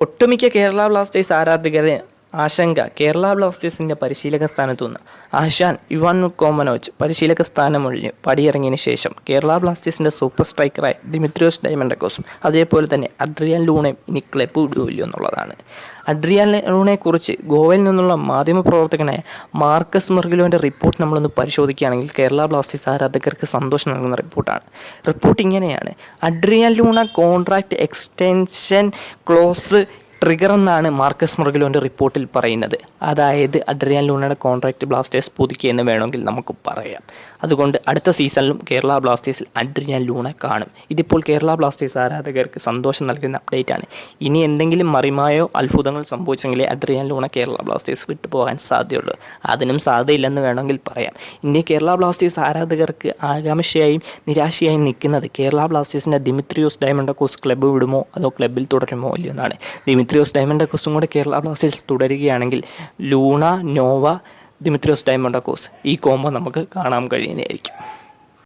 ഒട്ടുമിക്ക കേരള ബ്ലാസ്റ്റേഴ്സ് ആരാധകരെ ആശങ്ക. കേരള ബ്ലാസ്റ്റേഴ്സിന്റെ പരിശീലക സ്ഥാനത്തു നിന്ന് ആശാൻ യുവാൻ കോമനോച്ച് പരിശീലക സ്ഥാനമൊഴിഞ്ഞ് പടിയിറങ്ങിയതിന് ശേഷം കേരള ബ്ലാസ്റ്റേഴ്സിന്റെ സൂപ്പർ സ്ട്രൈക്കറായ ഡിമിത്രിയോസ് ഡയമണ്ടക്കോസും അതേപോലെ തന്നെ അഡ്രിയൻ ലൂണയും ഇനി ക്ലബ്ബ് വിടുകയില്ല എന്നുള്ളതാണ്. അഡ്രിയാൻ ലൂണയെക്കുറിച്ച് ഗോവയിൽ നിന്നുള്ള മാധ്യമപ്രവർത്തകനായ മാർക്കസ് മെർഗിലോന്റെ റിപ്പോർട്ട് നമ്മളൊന്ന് പരിശോധിക്കുകയാണെങ്കിൽ കേരള ബ്ലാസ്റ്റേഴ്സ് ആരാധകർക്ക് സന്തോഷം നൽകുന്ന റിപ്പോർട്ടാണ്. റിപ്പോർട്ട് ഇങ്ങനെയാണ്. Adrian Luna contract extension clause trigger എന്നാണ് മാർക്കസ് മുറുകിലോന്റെ റിപ്പോർട്ടിൽ പറയുന്നത്. അതായത് അഡ്രിയാൻ ലൂണയുടെ കോൺട്രാക്റ്റ് ബ്ലാസ്റ്റേഴ്സ് പുതുക്കിയെന്ന് വേണമെങ്കിൽ നമുക്ക് പറയാം. അതുകൊണ്ട് അടുത്ത സീസണിലും കേരള ബ്ലാസ്റ്റേഴ്സിൽ അഡ്രിയാൻ ലൂണ കാണും. ഇതിപ്പോൾ കേരള ബ്ലാസ്റ്റേഴ്സ് ആരാധകർക്ക് സന്തോഷം നൽകുന്ന അപ്ഡേറ്റ് ആണ്. ഇനി എന്തെങ്കിലും മറിമായോ അത്ഭുതങ്ങൾ സംഭവിച്ചെങ്കിലേ അഡ്രിയാൻ ലൂണ കേരള ബ്ലാസ്റ്റേഴ്സ് വിട്ടുപോകാൻ സാധ്യതയുള്ളൂ. അതിനും സാധ്യതയില്ലെന്ന് വേണമെങ്കിൽ പറയാം. ഇനി കേരള ബ്ലാസ്റ്റേഴ്സ് ആരാധകർക്ക് ആകാംക്ഷയായും നിരാശയായും നിൽക്കുന്നത് കേരള ബ്ലാസ്റ്റേഴ്സിന്റെ ദിമിത്രിയോസ് ഡയമണ്ടക്കോസ് ക്ലബ്ബ് വിടുമോ അതോ ക്ലബ്ബിൽ തുടരുമോ ഇല്ലയോ എന്നാണ് ദിമിത്രിയോസ് ഡയമണ്ടക്കോസും കൂടെ കേരള ബ്ലാസ്റ്റേഴ്സ് തുടരുകയാണെങ്കിൽ ലൂണ നോവ ദിമിത്രിയോസ് ഡയമണ്ടക്കോസ് ഈ കോംബോ നമുക്ക് കാണാൻ കഴിയുന്നതായിരിക്കും.